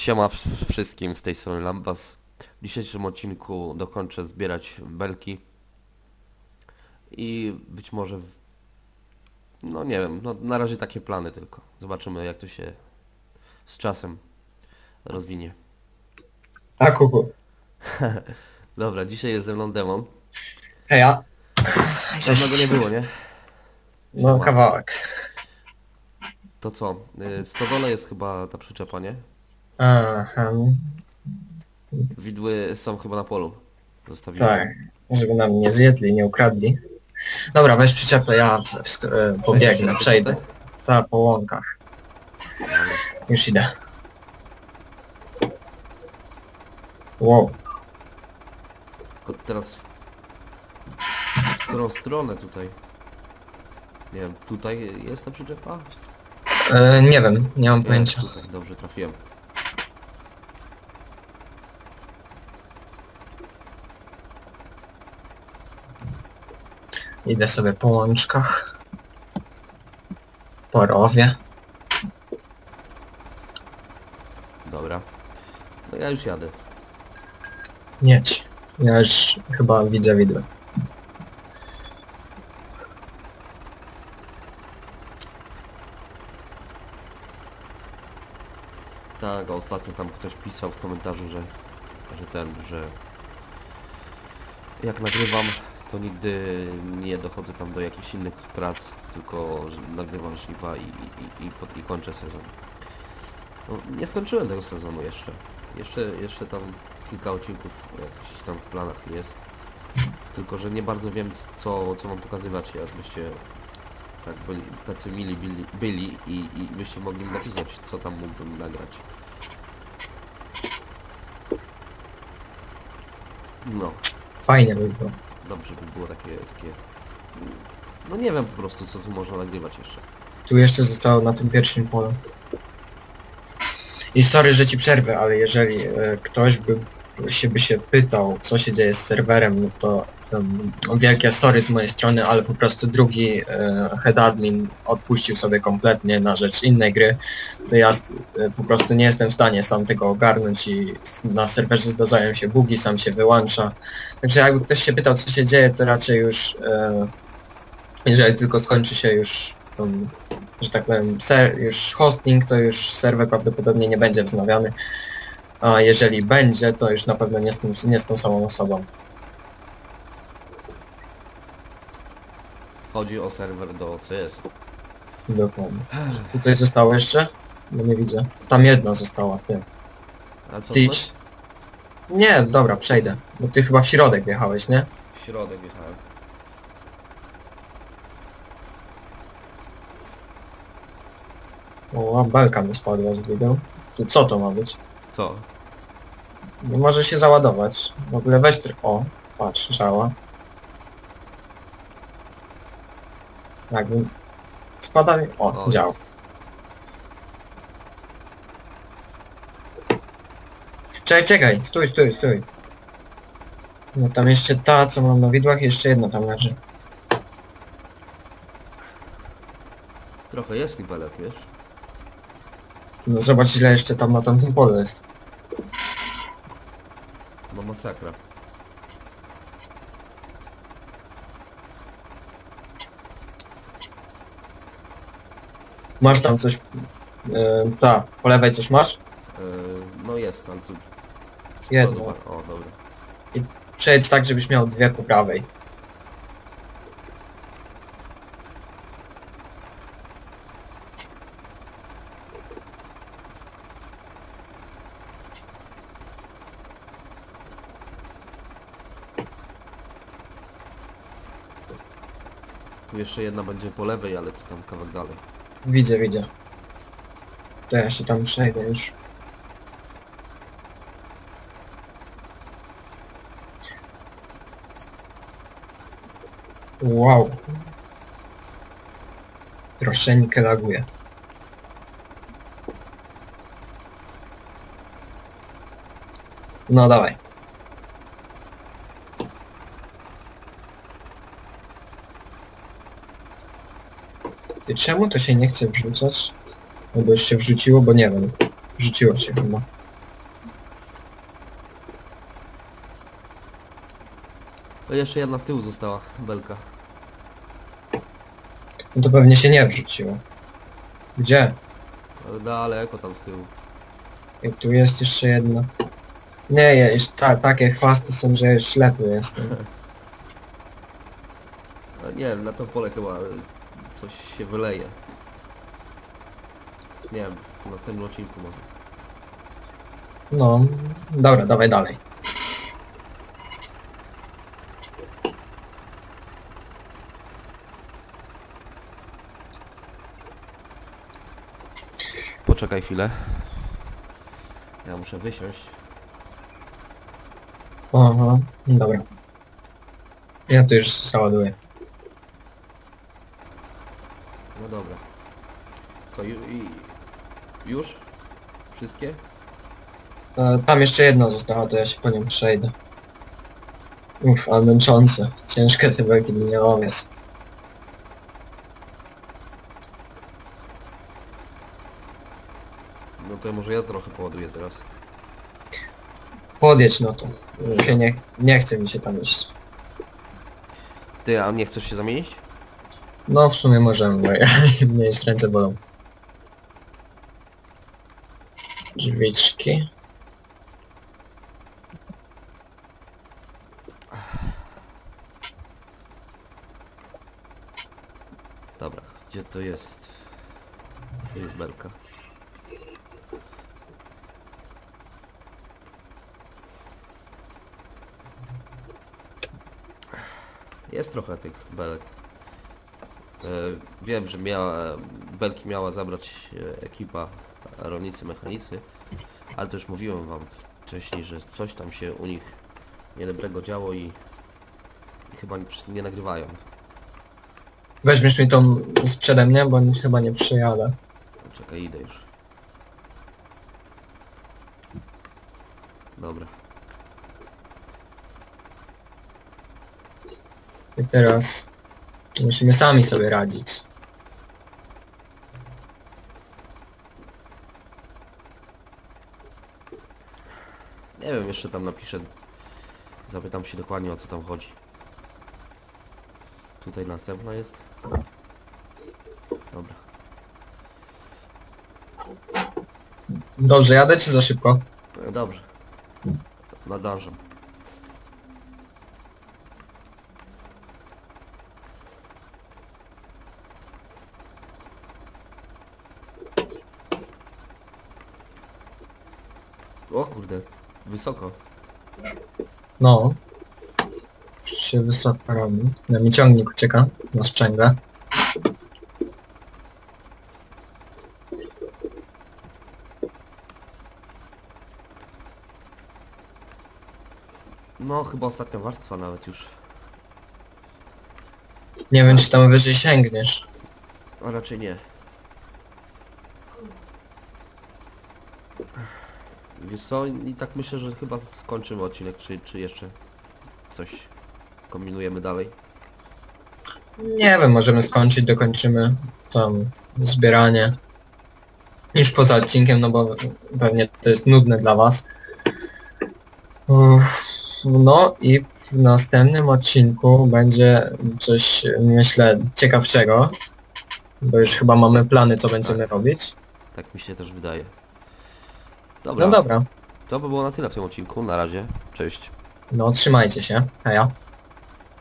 Siema wszystkim z tej strony Lambas. W dzisiejszym odcinku dokończę zbierać belki. I być może... w- No nie wiem, no na razie takie plany tylko. Zobaczymy jak to się z czasem rozwinie. Tak, kuku. Dobra, dzisiaj jest ze mną demon. Heja. Dawno go nie było, nie? No, kawałek. To co? y, W stodole jest chyba ta przyczepa, nie? Aha, Widły są chyba na polu. Zostawiłem. tak. Żeby nam nie zjedli, nie ukradli. Dobra, weź przyczepę, ja w, sk- e, pobiegnę, przejdę. Ta, po łąkach. Już idę. Wow. Tylko teraz w w którą stronę tutaj? Nie wiem, tutaj jest ta przyczepa? E, nie wiem, nie mam pojęcia. tutaj, dobrze trafiłem. Idę sobie po łączkach. Po rowie. Dobra. No ja już jadę. Jedź. Ja już chyba widzę widły. Tak, a ostatnio tam ktoś pisał w komentarzu, że, że ten, że jak nagrywam, to nigdy nie dochodzę tam do jakichś innych prac, tylko nagrywam szlifa i, i, i, i kończę sezon. No, nie skończyłem tego sezonu jeszcze. Jeszcze, jeszcze tam kilka odcinków tam w planach jest. Tylko, że nie bardzo wiem co, co mam pokazywać, jakbyście tak byli, tacy mili byli, byli i, i byście mogli napisać, co tam mógłbym nagrać. No, Fajnie by było. Dobrze by było takie, takie... No nie wiem po prostu, co tu można nagrywać jeszcze. Tu jeszcze zostało na tym pierwszym polu. I sorry, że ci przerwę, ale jeżeli e, ktoś by się, by się pytał, co się dzieje z serwerem, no to wielkie sorry z mojej strony, ale po prostu drugi e, head admin odpuścił sobie kompletnie na rzecz innej gry, to ja e, po prostu nie jestem w stanie sam tego ogarnąć i na serwerze zdarzają się bugi, sam się wyłącza. Także jakby ktoś się pytał, co się dzieje, to raczej już e, jeżeli tylko skończy się już że tak powiem, już hosting, to już serwer prawdopodobnie nie będzie wznawiany. A jeżeli będzie, to już na pewno nie z, tym, nie z tą samą osobą. Chodzi o serwer do CS. Dokładnie. Tutaj zostało jeszcze? Bo nie widzę. Tam jedna została, ty. A co to? idź. Nie, dobra, przejdę. Bo ty chyba w środek wjechałeś, nie? W środek jechałem. O, a belka mi spadła z drugą. Tu co to ma być? Co? Nie może się załadować. W ogóle weź tr... O, patrz, działa. Jakby... Spada mi... O, O, działa. jest. Czekaj, czekaj, stój, stój, stój. No tam jeszcze ta, co mam na widłach, jeszcze jedna tam leży. Trochę jest tych belek, wiesz? No zobacz ile jeszcze tam na tamtym polu jest. No masakra. Masz tam coś... Yy, ta, po lewej coś masz? Yy, no jest, ale tu... z Jedno. przodu ma- O, dobra. Przejdź tak, żebyś miał dwie po prawej. Tu jeszcze jedna będzie po lewej, ale to tam kawałek dalej. Widzę, widzę. To ja się tam przejdę już. Wow. Troszeczkę laguje. No dawaj. I czemu to się nie chce wrzucać? No Albo już się wrzuciło, bo nie wiem. Wrzuciło się chyba. To jeszcze jedna z tyłu została belka. No to pewnie się nie wrzuciło. Gdzie? Daleko tam z tyłu. I tu jest jeszcze jedna. Nie, ja już ta, takie chwasty są, że już ślepy jestem. No nie wiem, na to pole chyba coś się wyleje. Nie wiem, w następnym odcinku może. No, dobra, dawaj dalej. Poczekaj chwilę. Ja muszę wysiąść. Aha, dobra. Ja tu już załaduję. No dobra. Co, ju, i, już? Wszystkie? E, Tam jeszcze jedna została, to ja się po nią przejdę. Uff, ale męczące. Ciężkie te belki liniowe jest. No to może ja trochę poładuję teraz. Podjedź no to. Się nie, nie chce mi się tam iść. Ty, a nie chcesz się zamienić? No w sumie możemy, bo ja mnie już ręce bolą. Drzwiczki. Dobra, gdzie to jest? Tu jest belka. Jest trochę tych belek. E, wiem, że miała, belki miała zabrać e, ekipa rolnicy, mechanicy, ale to już mówiłem wam wcześniej, że coś tam się u nich niedobrego działo i, i chyba nie, nie nagrywają. Weźmiesz mi tą z przede mnie, bo chyba nie przyjadę. Czekaj, idę już. Dobra. I teraz musimy sami sobie radzić. Nie wiem, jeszcze tam napiszę. Zapytam się dokładnie o co tam chodzi. Tutaj następna jest. Dobra. Dobrze, jadę czy za szybko? E, Dobrze. Nadążam. O kurde, wysoko. No. Już się wysoko robi. Na mi ciągnik ucieka na sprzęgę. No, chyba ostatnia warstwa nawet już. Nie wiem czy tam wyżej sięgniesz. A raczej nie. Wiesz co, i tak myślę, że chyba skończymy odcinek, czy, czy jeszcze coś kombinujemy dalej. Nie wiem, możemy skończyć, dokończymy tam zbieranie. Już poza odcinkiem, no bo pewnie to jest nudne dla was. Uff, No i w następnym odcinku będzie coś, myślę, ciekawszego. Bo już chyba mamy plany, co będziemy robić. Tak mi się też wydaje. Dobra, No dobra, to by było na tyle w tym odcinku. Na razie. Cześć. no trzymajcie się. Heja.